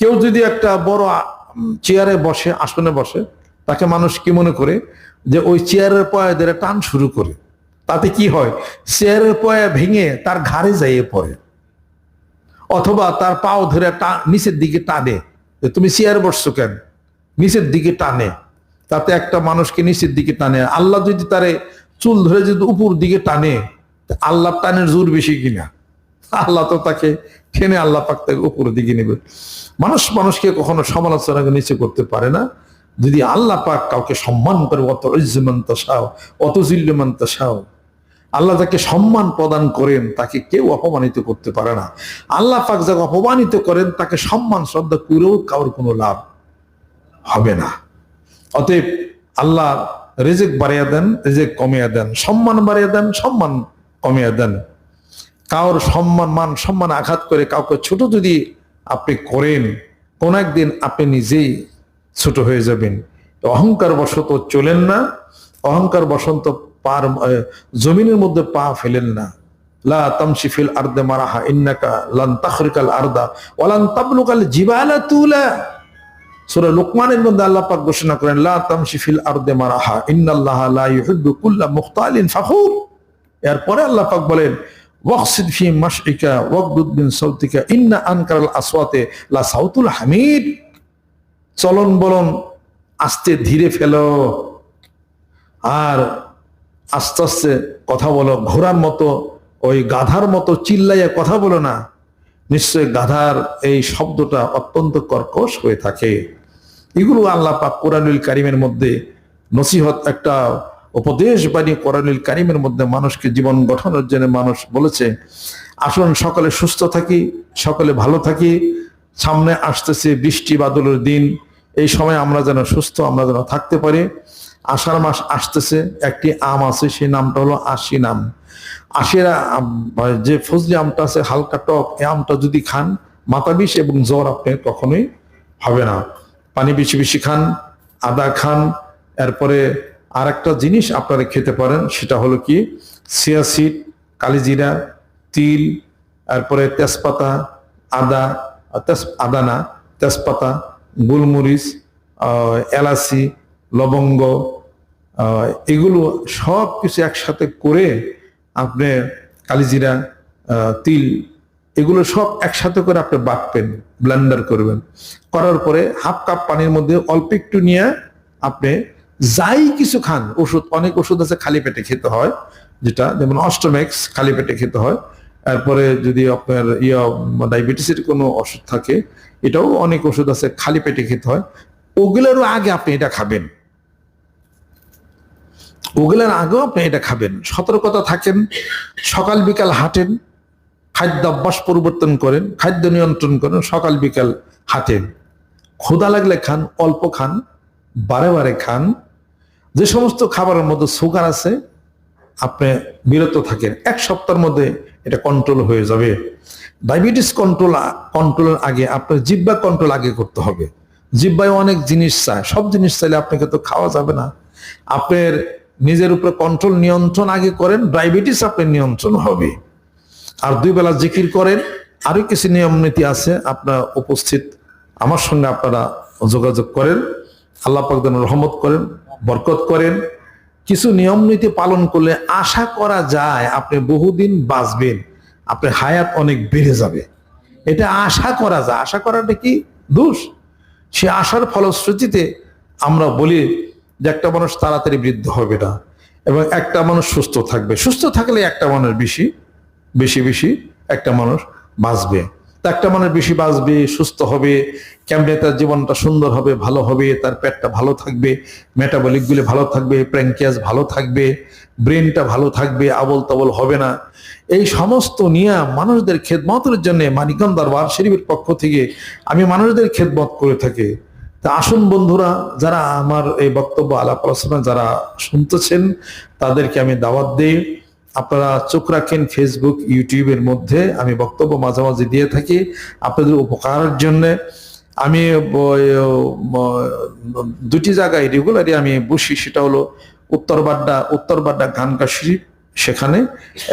কেউ যদি একটা বড় চেয়ারে বসে, আসনে বসে, তাকে মানুষ কি মনে করে? যে ওই চেয়ারের পয়া ধরে টান শুরু করে। তাতে কি হয়? চেয়ারের পয়া ভেঙে তার ঘাড়ে যাইয়ে পড়ে। অথবা তার পাও ধরে নিচের দিকে টানে। তুমি চেয়ার বসছো কেন? নিচের দিকে টানে। তাতে একটা মানুষকে নিচের দিকে টানে। আল্লাহ যদি তারে চুল ধরে যদি উপর দিকে টানে আল্লাহ টানের জোর বেশি কিনা? আল্লাহ তো তাকে টেনে আল্লাহ পাক তাকে উপরের দিকে নেবে। মানুষ মানুষকে কখনো সমালোচনা নিচে করতে পারে না। যদি আল্লাহ পাক কাউকে সম্মান করে অত ইজ্জমান্ত সাও অত জিল্যমান্ত সাও আল্লাহ তাকে সম্মান প্রদান করেন, তাকে কেউ অপমানিত করতে পারে না। আল্লাহ পাক যাকে অপমানিত করেন, তাকে সম্মান, শ্রদ্ধা করেও কারোর কোনো লাভ হবে না। অতএব আল্লাহ রেজেক বাড়িয়ে দেন, রেজেক কমিয়ে দেন, সম্মান বাড়িয়ে দেন, সম্মান কমিয়ে দেন। কারোর সম্মান, মান, সম্মান আঘাত করে কাউকে ছোট যদি আপনি করেন, কোন একদিন আপনি নিজেই ছোট হয়ে যাবেন। অহংকার বশত চলেন না, অহংকার বসন্ত পার জমিনের মধ্যে পা ফেলেন না। লা আরদে মারাহা, ইন্নাকা তাবলুকাল তুলা। সূরা লুকমানের মধ্যে ঘোষণা করেন আরদে মারাহা, ইন্নাল্লাহা লা এরপরে আল্লাহ পাক বলেন ওয়াকসিদ ফি মাশইকা ওয়াকদুদ বিন সাউতিকা, ইন্না আনকারাল আসওয়াতে লা সাউতুল হামিদ। চলন বলন আস্তে ধীরে ফেলো। আর আস্তে আস্তে কথা বলো, ঘোড়ার মতো, ওই গাধার মতো চিল্লাইয়া কথা বলো না। নিশ্চয় গাধার এই শব্দটা অত্যন্ত কর্কশ হয়ে থাকে। এগুলো আল্লাহ পাক কোরআনুল কারিমের মধ্যে নসিহত একটা উপদেশ বাণী কোরআনুল কারিমের মধ্যে মানুষকে জীবন গঠনের জন্য মানুষ বলেছে, আসুন সকলে সুস্থ থাকি, সকলে ভালো থাকি, সামনে আসতেছে বৃষ্টি বাদলের দিন, এই সময় আমরা যেন সুস্থ, আমরা যেন থাকতে পারি। আষাঢ় মাস আসতেছে, একটি আম আছে, সেই নামটা হলো আশি নাম। আশিরা যে ফজলি আমটা আছে, হালকা টক, এই আমটা যদি খান, মাথা বিষ এবং জ্বর আপনার কখনোই হবে না। পানি বেশি বেশি খান, আদা খান, এরপরে আর একটা জিনিস আপনারা খেতে পারেন, সেটা হলো কি? সিয়াসিড কালিজিরা তিল, তারপরে তেজপাতা, আদা আদা না, তেজপাতা, গোলমরিচ এলাচি, লবঙ্গ এগুলো সব কিছু একসাথে করে আপনি কালিজিরা তিল, এগুলো সব একসাথে করে আপনি বাটবেন, ব্লেন্ডার করবেন। করার পরে হাফ কাপ পানির মধ্যে অল্প একটু নিয়ে আপনি যাই কিছু খান, ওষুধ, অনেক ওষুধ আছে খালি পেটে খেতে হয়, যেটা যেমন অস্টোম্যাক্স খালি পেটে খেতে হয়। এরপরে যদি আপনার ইয়া ডায়াবেটিসের কোনো ওষুধ থাকে, এটাও অনেক ওষুধ আছে খালি পেটে খেতে হয়। ওগুলোরও আগে আপনি এটা খাবেন। ওগুলোর আগেও আপনি এটা খাবেন। সতর্কতা থাকেন, সকাল বিকাল হাঁটেন, খাদ্য অভ্যাস পরিবর্তন করেন, খাদ্য নিয়ন্ত্রণ করেন, সকাল বিকাল হাঁটেন। ক্ষুধা লাগলে খান, অল্প খান, বারে বারে খান যে সমস্ত খাবারের মধ্যে সুগার আছে, আপনি বিরত থাকেন। এক সপ্তাহের মধ্যে এটা কন্ট্রোল হয়ে যাবে। ডায়াবেটিস কন্ট্রোল কন্ট্রোলের আগে আপনার জিব্বা কন্ট্রোল আগে করতে হবে। জিব্বায় অনেক জিনিস চায় সব জিনিস চাইলে আপনাকে তো খাওয়া যাবে না। আপনার নিজের উপরে কন্ট্রোল নিয়ন্ত্রণ আগে করেন ডায়াবেটিস আপনার নিয়ন্ত্রণ হবে। আর দুই বেলা জিকির করেন। আরও কিছু নিয়ম নীতি আছে, আপনার উপস্থিত। আমার সঙ্গে আপনারা যোগাযোগ করেন। আল্লাহ পাক যেন রহমত করেন। বরকত করেন। কিছু নিয়ম নীতি পালন করলে আশা করা যায় আপনি বহুদিন বাঁচবেন, আপনার হায়াত অনেক বেড়ে যাবে। এটা আশা করা যায়। আশা করাটা কি? দোষ। সে আশার ফলশ্রুতিতে আমরা বলি যে একটা মানুষ তাড়াতাড়ি বৃদ্ধ হবে না এবং একটা মানুষ সুস্থ থাকবে। সুস্থ থাকলে একটা মানুষ বেশি বেশি বেশি একটা মানুষ বাঁচবে। একটা মানুষ বেশি বাঁচবে, সুস্থ হবে, কেমনে তার জীবনটা সুন্দর হবে, ভালো হবে, তার পেটটা ভালো থাকবে মেটাবলিক গুলি ভালো থাকবে প্র্যাঙ্কিয়াস ভালো থাকবে ব্রেনটা ভালো থাকবে আবল তাবল হবে না। এই সমস্ত নিয়ে মানুষদের খেদমতের জন্য মানিকগঞ্জ দরবার শরীফের পক্ষ থেকে আমি মানুষদের খেদমত করে থাকি। তা আসুন বন্ধুরা, যারা আমার এই বক্তব্য আলাপ আলোচনা যারা শুনতেছেন, তাদেরকে আমি দাওয়াত দিই। আপনারা চোখ রাখেন ফেসবুক ইউটিউবের মধ্যে। আমি বক্তব্য মাঝে মাঝে দিয়ে থাকি আপনাদের উপকারের জন্য। আমি দুটি জায়গায় রেগুলারই আমি বসি, সেটা হলো উত্তরবাড্ডা উত্তরবাড্ডা গানকা শরীফ সেখানে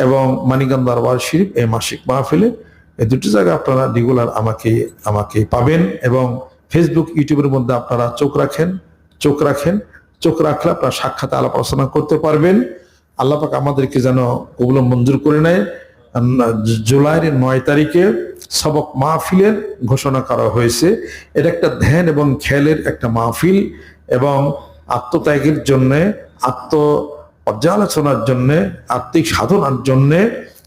এবং মানিকগঞ্জ দরবার শরীফ এই মাসিক মাহফিলে। এই দুটি জায়গায় আপনারা রেগুলার আমাকে আমাকে পাবেন এবং ফেসবুক ইউটিউবের মধ্যে আপনারা চোখ রাখেন চোখ রাখেন। চোখ রাখলে আপনারা সাক্ষাৎ আলাপ আলোচনা করতে পারবেন। আল্লাহ পাক আমাদেরকে যেন কবুল মঞ্জুর করে নেয়। জুলাইয়ের নয় তারিখে সবক মাহফিলের ঘোষণা করা হয়েছে। এটা একটা ধ্যান এবং খেয়ালের একটা মাহফিল এবং আত্মত্যাগের জন্যে, আত্ম পর্যালোচনার জন্যে, আত্মিক সাধনার জন্যে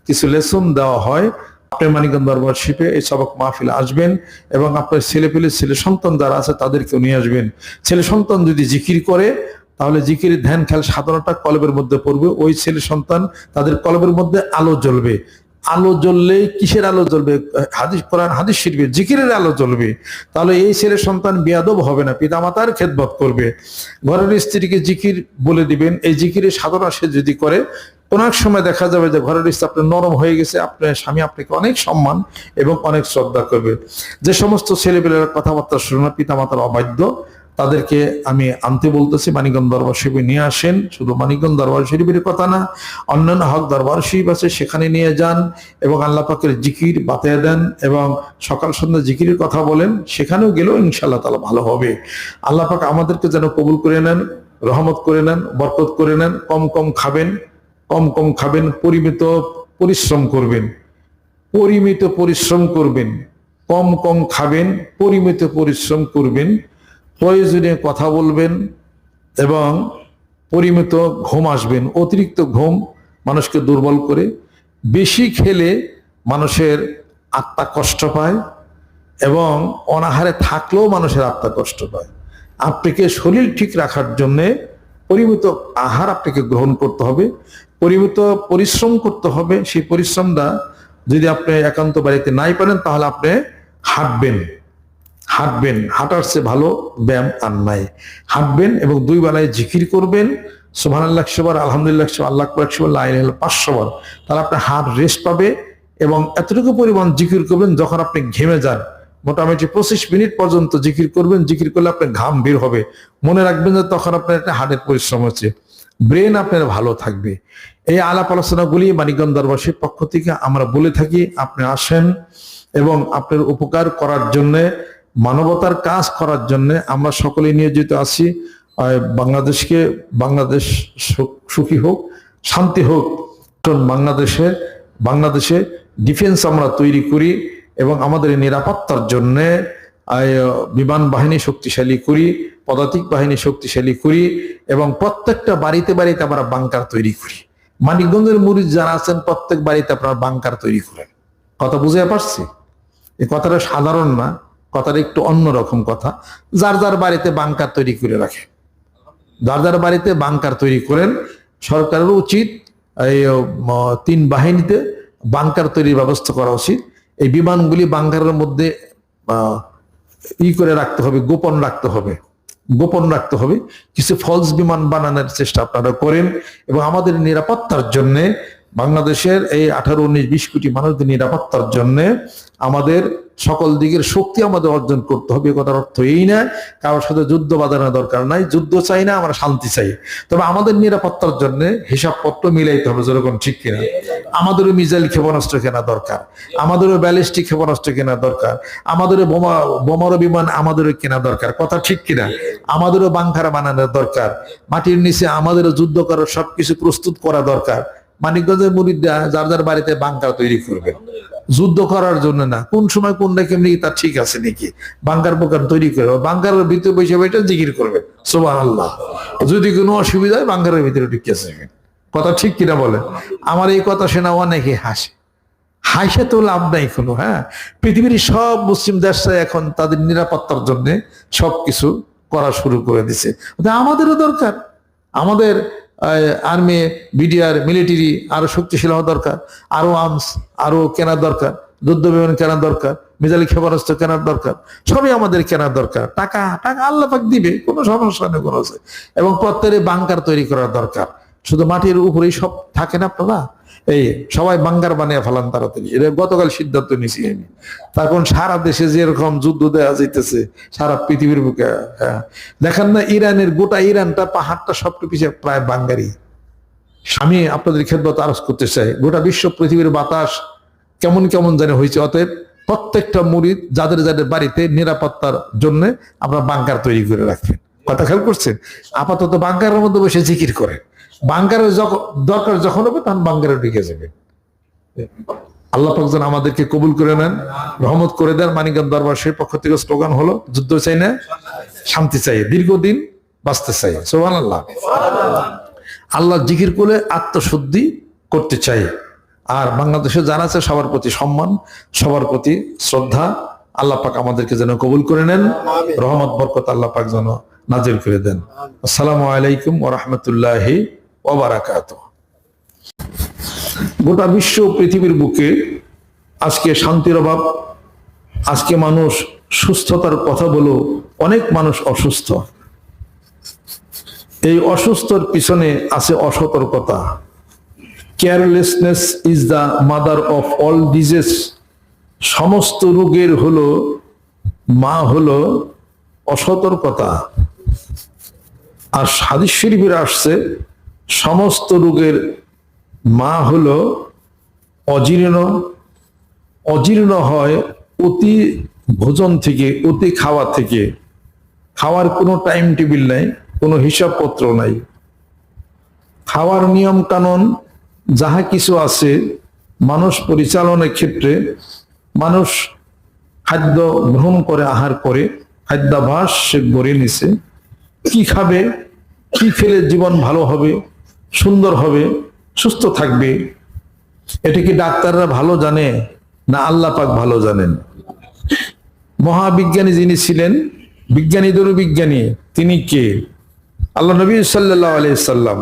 কিছু লেসন দেওয়া হয়। আপনি মানিকগঞ্জ দরবার শিপে এই সবক মাহফিল আসবেন এবং আপনার ছেলে পেলে ছেলে সন্তান যারা আছে তাদেরকেও নিয়ে আসবেন। ছেলে সন্তান যদি জিকির করে তাহলে জিকির, ধ্যান, খেয়াল সাধনাটা কলবের মধ্যে পড়বে। ওই ছেলে সন্তান তাদের কলবের মধ্যে আলো জ্বলবে। আলো জ্বললে কিসের আলো জ্বলবে? হাদিস, কোরআন, হাদিস শিখবে জিকিরের আলো জ্বলবে। তাহলে এই ছেলে সন্তান বিয়াদব হবে না, পিতামাতার খেদমত করবে। ঘরের স্ত্রীকে জিকির বলে দিবেন। এই জিকিরের সাধনা সে যদি করে কোন এক সময় দেখা যাবে যে ঘরের স্ত্রী আপনার নরম হয়ে গেছে, আপনার স্বামী আপনাকে অনেক সম্মান এবং অনেক শ্রদ্ধা করবে। যে সমস্ত ছেলেপেলেরা কথাবার্তা শুনে না, পিতামাতার অবাধ্য তাদেরকে আমি আনতে বলতেছি, মানিকগঞ্জ দরবার শরীফে নিয়ে আসেন। শুধু মানিকগঞ্জ দরবার শরীফের কথা না, অন্যান্য হক দরবার শরীফ আছে, সেখানে নিয়ে যান এবং আল্লাহ পাকের জিকির বাতিয়ে দেন এবং সকাল সন্ধ্যা জিকিরের কথা বলেন, সেখানেও গেলেও ইনশাল্লাহ তালা ভালো হবে। আল্লাহ পাক আমাদেরকে যেন কবুল করে নেন, রহমত করে নেন, বরকত করে নেন, কম কম খাবেন, কম কম খাবেন, পরিমিত পরিশ্রম করবেন, পরিমিত পরিশ্রম করবেন, কম কম খাবেন, পরিমিত পরিশ্রম করবেন প্রয়োজনে কথা বলবেন এবং পরিমিত ঘুম আসবেন। অতিরিক্ত ঘুম মানুষকে দুর্বল করে। বেশি খেলে মানুষের আত্মা কষ্ট পায় এবং অনাহারে থাকলেও মানুষের আত্মা কষ্ট পায়। আপনাকে শরীর ঠিক রাখার জন্যে পরিমিত আহার আপনাকে গ্রহণ করতে হবে। পরিমিত পরিশ্রম করতে হবে। সেই পরিশ্রমটা যদি আপনি একান্ত বাড়িতে নাই পারেন তাহলে আপনি হাঁটবেন। হাঁটবেন, হাঁটার চেয়ে ভালো ব্যায়াম আর নাই। হাঁটবেন এবং দুই বেলায় জিকির করবেন। সোহান আল্লাহ একশোবার আলহামদুলিল্লাহ, একশো আল্লাহ একশোবার লাইন পাঁচশো বার। তাহলে আপনার হাত রেস্ট পাবে এবং এতটুকু পরিমাণ জিকির করবেন যখন আপনি ঘেমে যান। মোটামুটি পঁচিশ মিনিট পর্যন্ত জিকির করবেন। জিকির করলে আপনার ঘাম বের হবে। মনে রাখবেন যে তখন আপনার একটা হার্টের পরিশ্রম হচ্ছে। ব্রেন আপনার ভালো থাকবে। এই আলাপ আলোচনাগুলি মানিকগঞ্জ দরবাসীর পক্ষ থেকে আমরা বলে থাকি, আপনি আসেন এবং আপনার উপকার করার জন্যে মানবতার কাজ করার জন্য আমরা সকলে নিয়োজিত আছি। বাংলাদেশকে বাংলাদেশ সুখী হোক, শান্তি হোক। কারণ বাংলাদেশে বাংলাদেশে ডিফেন্স আমরা তৈরি করি এবং আমাদের নিরাপত্তার জন্য বিমান বাহিনী শক্তিশালী করি, পদাতিক বাহিনী শক্তিশালী করি এবং প্রত্যেকটা বাড়িতে বাড়িতে আমরা বাংকার তৈরি করি। মানিকগঞ্জের মুড়ি যারা আছেন, প্রত্যেক বাড়িতে আপনারা বাংকার তৈরি করেন। কথা বুঝে পারছি? এই কথাটা সাধারণ না। কথাটা একটু অন্যরকম কথা। যার যার বাড়িতে বাংকার তৈরি করে রাখে। যার যার বাড়িতে বাংকার তৈরি করেন সরকারের উচিত এই তিন বাহিনীতে বাংকার তৈরির ব্যবস্থা করা উচিত। এই বিমানগুলি বাংকারের মধ্যে ই করে রাখতে হবে, গোপন রাখতে হবে। গোপন রাখতে হবে। কিছু ফলস বিমান বানানোর চেষ্টা আপনারা করেন এবং আমাদের নিরাপত্তার জন্য, বাংলাদেশের এই আঠারো, উনিশ, বিশ কোটি মানুষদের নিরাপত্তার জন্য আমাদের সকল দিকের শক্তি আমাদের অর্জন করতে হবে কথার অর্থ এই না কারোর সাথে যুদ্ধ বাঁধানোর দরকার নাই, যুদ্ধ চাই না, আমরা শান্তি চাই। তবে আমাদের নিরাপত্তার জন্য হিসাবপত্র মিলাইতে হবে, যেরকম ঠিক কিনা। আমাদেরও মিসাইল ক্ষেপণাস্ত্র কেনা দরকার আমাদেরও ব্যালিস্টিক ক্ষেপণাস্ত্র কেনা দরকার আমাদেরও বোমা, বোমারো বিমান আমাদেরও কেনা দরকার, কথা ঠিক কিনা? আমাদেরও বাংকার বানানোর দরকার, মাটির নিচে আমাদেরও যুদ্ধ করার সবকিছু প্রস্তুত করা দরকার। মানিকগঞ্জের মুরিদরা যার যার বাড়িতে বাংকার তৈরি করবেন। যুদ্ধ করার জন্য না। কোন সময় কোনটা কেমনি তার ঠিক আছে নাকি? বাংকার বোকার তৈরি করবে বাংকারের ভিতরে বসে বসে জিকির করবে। সোবান আল্লাহ যদি কোনো অসুবিধা হয় বাংকারের ভিতরে ঢুকে যাবে। কথা ঠিক কিনা বলে? আমার এই কথা শোনা অনেকে হাসে। হাসে তো লাভ নাই কোনো হ্যাঁ? পৃথিবীর সব মুসলিম দেশে এখন তাদের নিরাপত্তার জন্য সবকিছু করা শুরু করে দিছে। আমাদেরও দরকার। আমাদের আর্মি বিডিআর মিলিটারি আরও শক্তিশীল হওয়া দরকার আরও আর্মস আরও কেনার দরকার, যুদ্ধ বিমান কেনার দরকার মিজালি ক্ষেপণাস্ত্র কেনার দরকার, সবই আমাদের কেনার দরকার। টাকা টাকা আল্লাহ পাক দিবে, কোনো সমস্যা নেই, কোনো। এবং প্রত্যেকে বাংকার তৈরি করার দরকার। শুধু মাটির উপরেই সব থাকে না আপনারা? এই সবাই বাঙ্গার বানিয়ে ফেলান তাড়াতাড়ি। এটা গতকাল সিদ্ধান্ত নিছি আমি। তখন সারা দেশে যেরকম যুদ্ধ দেওয়া যাইতেছে, সারা পৃথিবীর বুকে হ্যাঁ। দেখেন না, ইরানের গোটা ইরানটা পাহাড়টা সবটু পিছিয়ে প্রায় বাঙ্গারি। আমি আপনাদের খেদমত আরজ করতে চাই, গোটা বিশ্ব পৃথিবীর বাতাস কেমন কেমন জানে হয়েছে। অতএব প্রত্যেকটা মুরিদ, যাদের যাদের বাড়িতে নিরাপত্তার জন্য আমরা বাংকার তৈরি করে রাখবেন। কথা খেয়াল করছেন? আপাতত বাংকারের মধ্যে বসে জিকির করে যখন দরকার যখন হবে, তখন বাংকারে ঢুকে যাবে। আল্লাহ পাক যেন আমাদেরকে কবুল করে নেন, রহমত করে দেন। মানিকগঞ্জ দরবার সেই পক্ষ থেকে স্লোগান হলো, যুদ্ধ চাই না, শান্তি চাই, দীর্ঘদিন বাঁচতে চাই। সোহান আল্লাহ আল্লাহ জিকির করে আত্মশুদ্ধি করতে চাই। আর বাংলাদেশে যারা আছে, সবার প্রতি সম্মান, সবার প্রতি শ্রদ্ধা। আল্লাহ পাক আমাদেরকে যেন কবুল করে নেন, রহমত, বরকত আল্লাহ পাক যেন নাজির করে দেন। আসসালামু আলাইকুম ও রহমতুল্লাহি গোটা বিশ্ব পৃথিবীর বুকে আজকে শান্তির অভাব, আজকে মানুষ সুস্থতার কথা বলো অনেক মানুষ অসুস্থ। এই অসুস্থর পিছনে আছে অসতর্কতা। Carelessness is the mother of all diseases সমস্ত রোগের হলো, মা হলো অসতর্কতা। আর হাদিস শরীফের আসছে সমস্ত রোগের মা হলো অজীর্ণ। অজীর্ণ হয় অতি ভোজন থেকে, অতি খাওয়া থেকে। খাওয়ার কোনো টাইম টেবিল নাই, কোনো হিসাবপত্র নাই। খাওয়ার নিয়ম কানুন যাহা কিছু আছে, মানুষ পরিচালনার ক্ষেত্রে মানুষ খাদ্য গ্রহণ করে, আহার করে, খাদ্যাভাস সে গড়ে নিছে। কি খাবে, কি খেলে জীবন ভালো হবে সুন্দর হবে, সুস্থ থাকবে। এটা কি ডাক্তাররা ভালো জানে না আল্লাহ পাক ভালো জানেন? মহাবিজ্ঞানী যিনি ছিলেন বিজ্ঞানীদেরও বিজ্ঞানী তিনি কে? আল্লাহ নবী সাল্লাহ আলি সাল্লাম।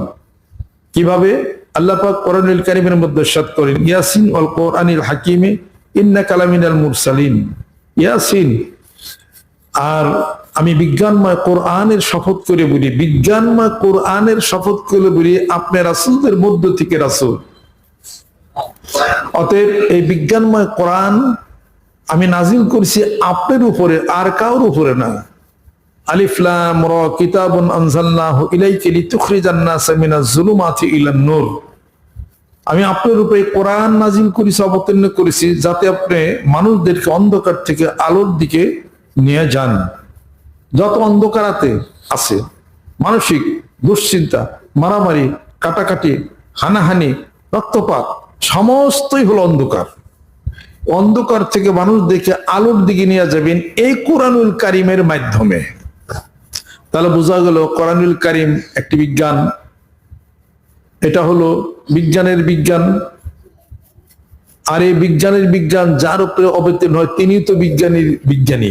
কীভাবে? আল্লাহ পাক কোরআনুল কারিমের মধ্যে সাত করেন, ইয়াসিন অল কোরআনিল হাকিমে ইন্না কালামিনাল মুরসালিন। ইয়াসিন আর আমি বিজ্ঞানময় কোরআনের শপথ করে বলি, বিজ্ঞানময় কোরআনের শপথ করে বলি আপনার রাসুলদের মধ্য থেকে রাসুল। অতএব এই বিজ্ঞানময় কোরআন আমি নাজিল করছি আপনার উপরে, আর কাউর উপরে না। আলিফলাম আমি অবতীর্ণ করেছি, যাতে আপনি মানুষদেরকে অন্ধকার থেকে আলোর দিকে নিয়ে যান। যত অন্ধকারাতে আছে, মানসিক দুশ্চিন্তা, মারামারি, কাটাকাটি, হানাহানি, রক্তপাত, সমস্তই হলো অন্ধকার। অন্ধকার থেকে মানুষ দেখে আলোর দিকে নিয়ে যাবেন এই কোরআনুল কারিমের মাধ্যমে। তাহলে বোঝা গেল কোরআনুল কারিম একটি বিজ্ঞান। এটা হলো বিজ্ঞানের বিজ্ঞান। আর এই বিজ্ঞানের বিজ্ঞান যার উপরে অবতীর্ণ হয় তিনি তো বিজ্ঞানীর বিজ্ঞানী।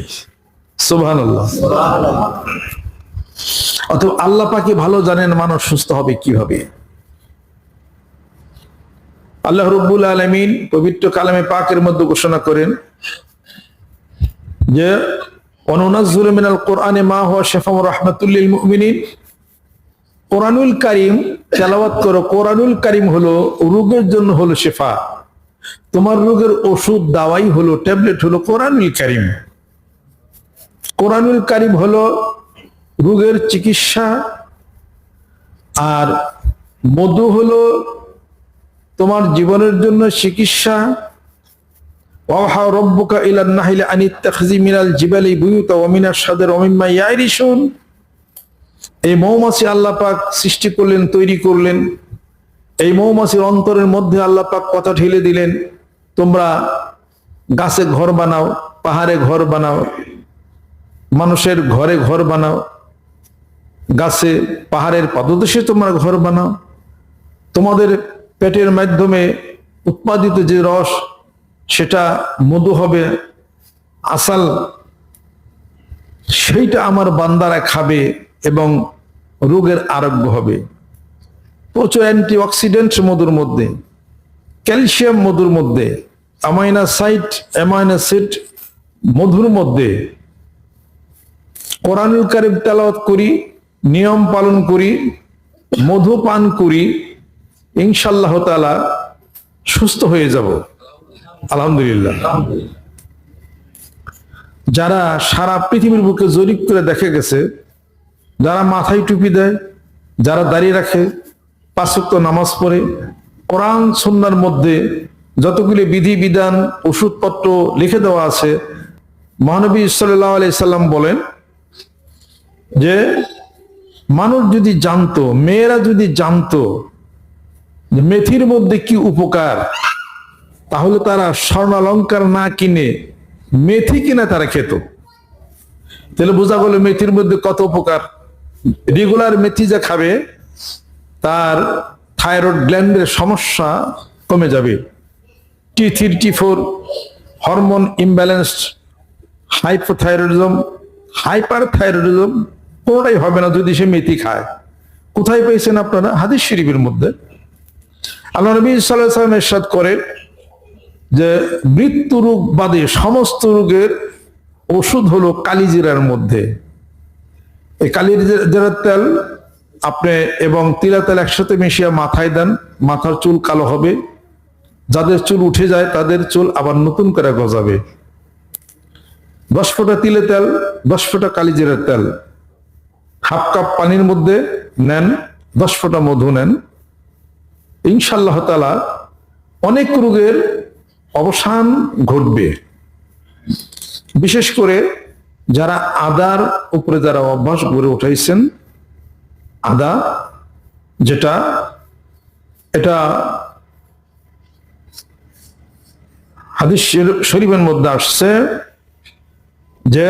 অথবা আল্লাহ পাকে ভালো জানেন মানুষ সুস্থ হবে কীভাবে? আল্লাহ রব্বুল আলমিন পবিত্র কালামে পাকের মধ্যে ঘোষণা করেন যে কোরআনে মা হওয়া কোরআনুল কারিম, তেলাওয়াত করো, কোরআনুল কারিম হলো রোগের জন্য হলো শেফা। তোমার রোগের ওষুধ দাওয়াই হলো, ট্যাবলেট হলো কোরআনুল কারিম। কোরআনুল কারিম হলো রোগের চিকিৎসা আর মধু হলো তোমার জীবনের জন্য চিকিৎসা। মিনাল এই মৌমাছি সৃষ্টি করলেন, তৈরি করলেন। এই মৌমাছির অন্তরের মধ্যে কথা দিলেন, তোমরা গাছে ঘর বানাও, পাহাড়ে ঘর বানাও। মানুষের ঘরে ঘর বানাও। গাছে পাহাড়ের পাদদেশে তোমরা ঘর বানাও। তোমাদের পেটের মাধ্যমে উৎপাদিত যে রস, সেটা মধু হবে, আসাল, সেইটা আমার বান্দারা খাবে এবং রোগের আরোগ্য হবে। প্রচুর অ্যান্টি অক্সিডেন্ট মধুর মধ্যে, ক্যালসিয়াম মধুর মধ্যে, অ্যামাইনাসাইট, অ্যামাইনাসিড মধুর মধ্যে কোরআনুল কারিম তেলাওয়াত করি, নিয়ম পালন করি, মধু পান করি ইনশাল্লাহ তালা সুস্থ হয়ে যাব। আলহামদুলিল্লাহ। যারা সারা পৃথিবীর বুকে জরিপ করে দেখে গেছে, যারা মাথায় টুপি দেয়, যারা দাঁড়িয়ে রাখে পাঁচক্ত নামাজ পড়ে, কোরআন সন্ন্যার মধ্যে যতগুলি বিধি, বিধান, ওষুধপত্র লিখে দেওয়া আছে, মহানবী সাল্লাহ আলি সাল্লাম বলেন যে মানুষ যদি জানতো, মেয়েরা যদি জানতো যে মেথির মধ্যে কি উপকার, তাহলে তারা স্বর্ণালঙ্কার না কিনে মেথি কিনে তারা খেত। তাহলে বোঝা গেল মেথির মধ্যে কত উপকার। রেগুলার মেথি যা খাবে, তার থাইরয়েড গ্ল্যান্ডের সমস্যা কমে যাবে। T three T four hormone imbalanced hypothyroidism hyperthyroidism কোনোটাই হবে না যদি সে মেথি খায়। কোথায় পেয়েছেন আপনারা? হাদিস শরীফের মধ্যে। আল্লাহ নবী সাল্লাহ এরশাদ করে যে, মৃত্যু রোগ বাদে সমস্ত রোগের ওষুধ হলো কালিজিরার মধ্যে। এই কালিজিরার তেল আপনি এবং তিলা তেল একসাথে মিশিয়ে মাথায় দেন, মাথার চুল কালো হবে। যাদের চুল উঠে যায়, তাদের চুল আবার নতুন করে গজাবে। দশ ফোঁটা তিলে তেল, দশ ফোঁটা কালিজিরার তেল। হাফ কাপ পানির মধ্যে নেন, দশ ফোঁটা মধু নেন। ইনশাল্লাহ তালা অনেক রোগের অবসান ঘটবে। বিশেষ করে যারা আদার উপরে যারা অভ্যাস গড়ে উঠাইছেন আদা যেটা, এটা হাদিস শরী- শরীফের মধ্যে আসছে যে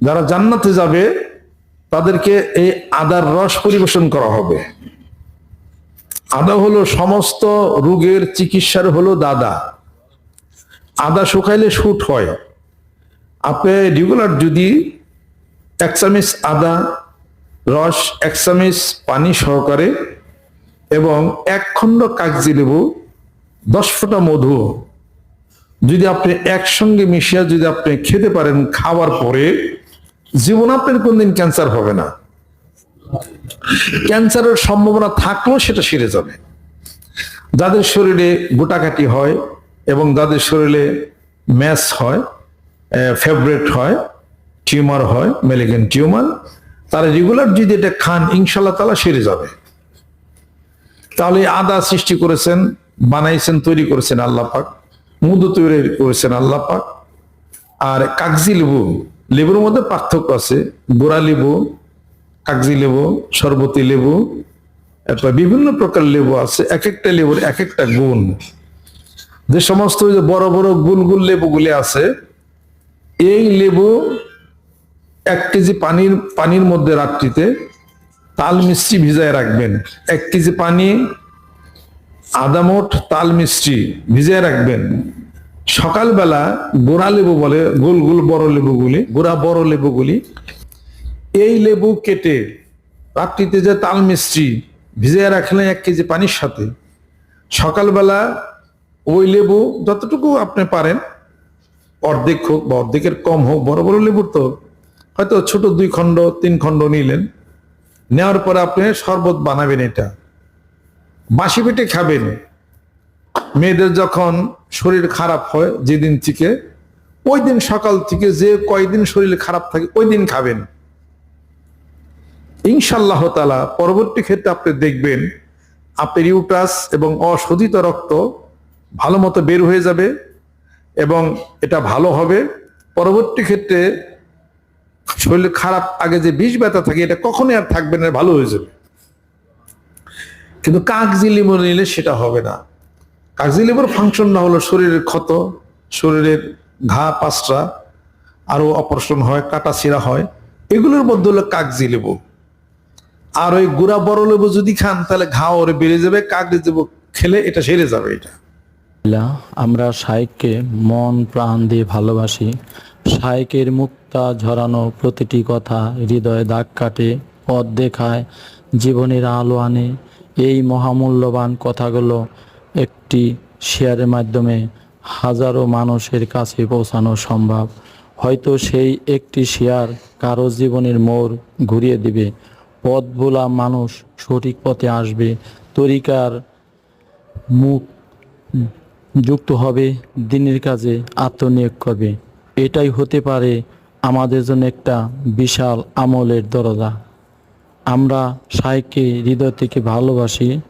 যারা জান্নাতে যাবে তাদেরকে এই আদার রস পরিবেশন করা হবে। আদা হলো সমস্ত রোগের চিকিৎসার হলো দাদা। আদা শুকাইলে শুট হয়। আপনি রেগুলার যদি এক চামিচ আদা, রস, এক চামিচ পানি সহকারে এবং এক খণ্ড কাগজি লেবু, দশ ফোঁটা মধু যদি আপনি একসঙ্গে মিশিয়ে যদি আপনি খেতে পারেন খাওয়ার পরে জীবন আপনার কোনদিন ক্যান্সার হবে না। ক্যান্সারের সম্ভাবনা থাকলেও সেটা সেরে যাবে। যাদের শরীরে গোটাকাটি হয় এবং যাদের শরীরে ম্যাস হয় ফেভারেট হয় টিউমার হয় মেলিগেন টিউমার তারা রেগুলার যদি এটা খান ইনশাল্লাহ তালা সেরে যাবে। তাহলে আদা সৃষ্টি করেছেন, বানাইছেন, তৈরি করেছেন আল্লাহ পাক, মধু তৈরি করেছেন আল্লাহ পাক, আর কাগজি লেবু লেবুর মধ্যে পার্থক্য আছে। গোড়া লেবু, কাগজি লেবু, শরবতী লেবু, এরপর বিভিন্ন প্রকার লেবু আছে। এক একটা লেবুর এক একটা গুণ। যে সমস্ত যে বড় বড় গুলগুল লেবুগুলি আছে, এই লেবু এক কেজি পানির পানির মধ্যে রাত্রিতে তাল মিষ্টি ভিজায় রাখবেন। এক কেজি পানি আদামোট তাল মিষ্টি ভিজায় রাখবেন। সকালবেলা গোড়া লেবু বলে, গোল গোল বড় লেবুগুলি গোড়া বড় লেবুগুলি, এই লেবু কেটে রাত্রিতে যে তাল মিষ্টি ভিজিয়ে রাখলেন এক কেজি পানির সাথে, সকালবেলা ওই লেবু যতটুকু আপনি পারেন, অর্ধেক হোক বা অর্ধেকের কম হোক, বড় বড় লেবুর তো, হয়তো ছোট দুই খণ্ড, তিন খণ্ড নিলেন, নেওয়ার পরে আপনি শরবত বানাবেন এটা। বাসি পেটে খাবেন মেয়েদের যখন শরীর খারাপ হয়, যেদিন থেকে, ওই দিন সকাল থেকে যে কয়দিন শরীর খারাপ থাকে, ওই দিন খাবেন। ইনশাল্লাহ তালা পরবর্তী ক্ষেত্রে আপনি দেখবেন আপনার ইউটাস এবং অশোধিত রক্ত ভালো মতো বের হয়ে যাবে এবং এটা ভালো হবে। পরবর্তী ক্ষেত্রে শরীর খারাপ, আগে যে বিষ ব্যথা থাকে, এটা কখনই আর থাকবে না, ভালো হয়ে যাবে। কিন্তু কাগজি লেবু নিলে সেটা হবে না। কাগজি লেবুর ফাংশন না হলো শরীরের ক্ষত, শরীরের ঘা পাঁচটা আরও অপারেশন হয়, কাটা ছিঁড়া হয়, এগুলোর মধ্যে হলো কাগজি লেবু। আর ওই গুড়া বড় লেবু যদি খান, তাহলে ঘা ওরে বেড়ে যাবে, কাগজি লেবু খেলে এটা সেরে যাবে এটা। আমরা শাইককে মন, প্রাণ দিয়ে ভালোবাসি। শাইকের মুক্তা ঝরানো প্রতিটি কথা হৃদয়ে দাগ কাটে, পথ দেখায়, জীবনের আলো আনে। এই মহামূল্যবান কথাগুলো একটি শেয়ারের মাধ্যমে হাজারো মানুষের কাছে পৌঁছানো সম্ভব। হয়তো সেই একটি শেয়ার কারও জীবনের মোড় ঘুরিয়ে দিবে। পথ ভোলা মানুষ সঠিক পথে আসবে। তরিকার মুখ যুক্ত হবে, দিনের কাজে আত্মনিয়োগ করবে। এটাই হতে পারে আমাদের জন্য একটা বিশাল আমলের দরজা। আমরা সাইকে হৃদয় থেকে ভালোবাসি।